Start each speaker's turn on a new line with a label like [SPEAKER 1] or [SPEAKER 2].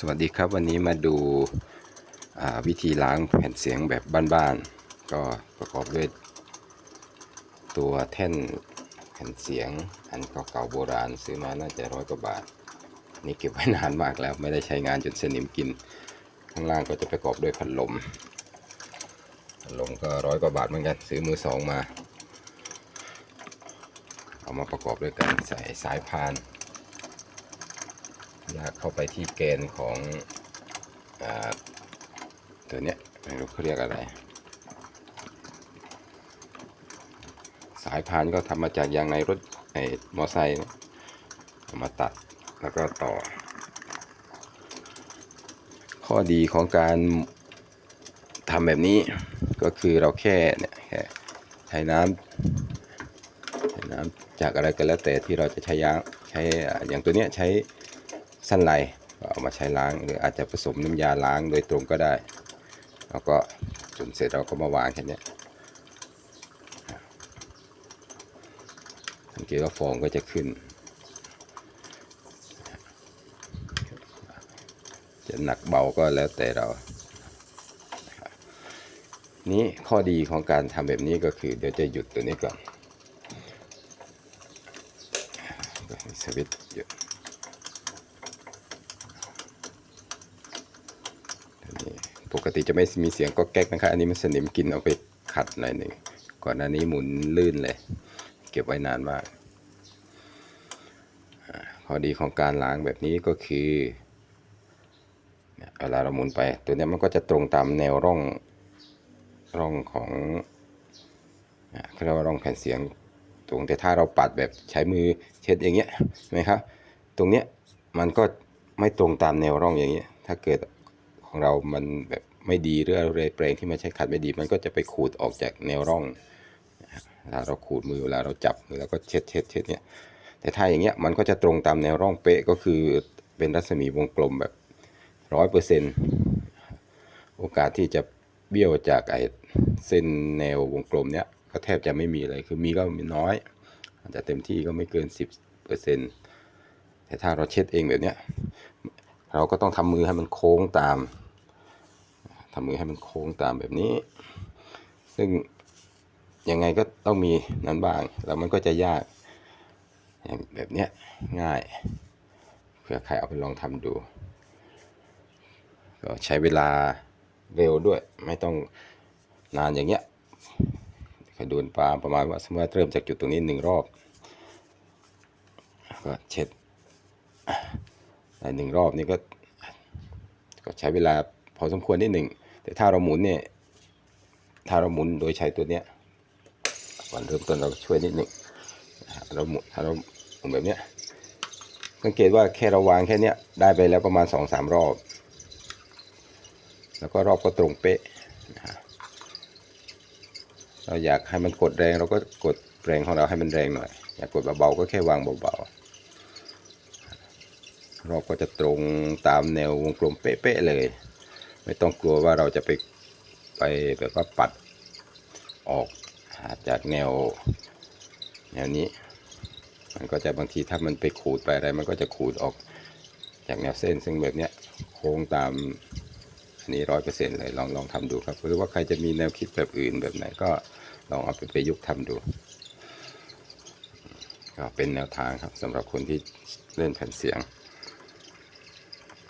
[SPEAKER 1] สวัสดีครับวันนี้มาดูาวิธีล้างแผ่นเสียงแบบบ้านๆก็ประกอบด้วยตัวแท่นแผ่นเสียงอันเก่าๆโบราณซื้อมาน่าจะร้อยกว่าบาทนี่เก็บไว้นานมากแล้วไม่ได้ใช้งานจนสนิมกิน ข้างล่างก็จะประกอบด้วยพัดลมพัดลมก็ร้อยกว่าบาทเหมือนกันซื้อมือสองมา เอามาประกอบด้วยกันใส่สายพาน ลากเข้าไปที่แกนของอาตัวเนี้ยไม่รู้เขาเรียกอะไร สายพานก็ทำมาจากยางในรถไอ้มอไซค์มาตัดแล้วก็ต่อ ข้อดีของการทำแบบนี้ก็คือเราแค่เนี่ยแค่ใช้น้ำใช้น้ำจากอะไรก็แล้วแต่ที่เราจะใช้ยางใช้อ่าอย่างตัวเนี้ยใช้ สั้นไหลก็เอามาใช้ล้างหรืออาจจะผสมน้ำยาล้างโดยตรงก็ได้แล้วก็จนเสร็จเราก็มาวางแค่นี้สังเกตว่าฟองก็จะขึ้น จะหนักเบาก็แล้วแต่เรา นี่ข้อดีของการทำแบบนี้ก็คือ เดี๋ยวจะหยุดตัวนี้ก่อนสวิตช์หยุด ปกติจะไม่มีเสียงก็แก๊กนะครับ อันนี้มันสนิมกินเอาไปขัดหน่อยหนึ่ง ก่อนหน้านี้หมุนลื่นเลย เก็บไว้นานมาก ข้อดีของการล้างแบบนี้ก็คือเวลาเราหมุนไป ตัวนี้มันก็จะตรงตามแนวร่องร่องของอ่าเขาเรียกว่าร่องแผ่นเสียง ตรงแต่ถ้าเราปัดแบบใช้มือเช็ดอย่างเงี้ยไหมครับ ตรงเนี้ยมันก็ไม่ตรงตามแนวร่องอย่างเงี้ย ถ้าเกิด ของเรามันแบบไม่ดีหรืออะไรแปลงที่มันใช้ขัดไม่ดี มันก็จะไปขูดออกจากแนวร่องเวลาเราขูดมือเวลาเราจับมือแล้วก็เช็ดเช็ดเช็ดเนี่ยแต่ถ้าอย่างเงี้ยมันก็จะตรงตามแนวร่องเป๊ะก็คือเป็นรัศมีวงกลมแบบร้อยเปอร์เซ็นต์โอกาสที่จะเบี้ยวจากไอ้เส้นแนววงกลมเนี้ยก็แทบจะไม่มีเลยคือมีก็มีน้อยอาจจะเต็มที่ก็ไม่เกินสิบเปอร์เซ็นต์แต่ถ้าเราเช็ดเองแบบเนี้ย เราก็ต้องทำมือให้มันโค้งตามทำมือให้มันโค้งตามแบบนี้ ซึ่งยังไงก็ต้องมีนั้นบ้าง แล้วมันก็จะยากอย่างแบบเนี้ยง่ายเผื่อใครเอาไปลองทำดู ก็ใช้เวลาเร็วด้วย ไม่ต้องนานอย่างเงี้ยกระดูนปลาประมาณว่าสมมติว่าเริ่มจากจุดตรงนี้หนึ่งรอบ ก็เช็ด หนึ่งรอบนี่ก็ก็ใช้เวลาพอสมควรนิดหนึ่ง แต่ถ้าเราหมุนเนี่ยถ้าเราหมุนโดยใช้ตัวเนี้ยก่อนเริ่มต้นเราช่วยนิดหนึ่งเราหมุนถ้าเราหมุนแบบเนี้ยสังเกตว่าแค่เราวางแค่เนี้ยได้ไปแล้วประมาณสองสามรอบ แล้วก็รอบก็ตรงเป๊ะนะฮะเราอยากให้มันกดแรงเราก็กดแรงของเราให้มันแรงหน่อย อยากกดเบาๆก็แค่วางเบาๆ รอบก็จะตรงตามแนววงกลมเป๊ะๆเลย ไม่ต้องกลัวว่าเราจะไปไปแบบว่าปัดออกจากแนวแนวนี้ มันก็จะบางทีถ้ามันไปขูดไปอะไร มันก็จะขูดออกจากแนวเส้นซึ่งแบบเนี้ยโค้งตามอันนี้ร้อยเปอร์เซ็นต์เลยลองลองทำดูครับหรือว่าใครจะมีแนวคิดแบบอื่นแบบไหนก็ลองเอาไปประยุกต์ทำดูก็เป็นแนวทางครับสำหรับคนที่เล่นแผ่นเสียง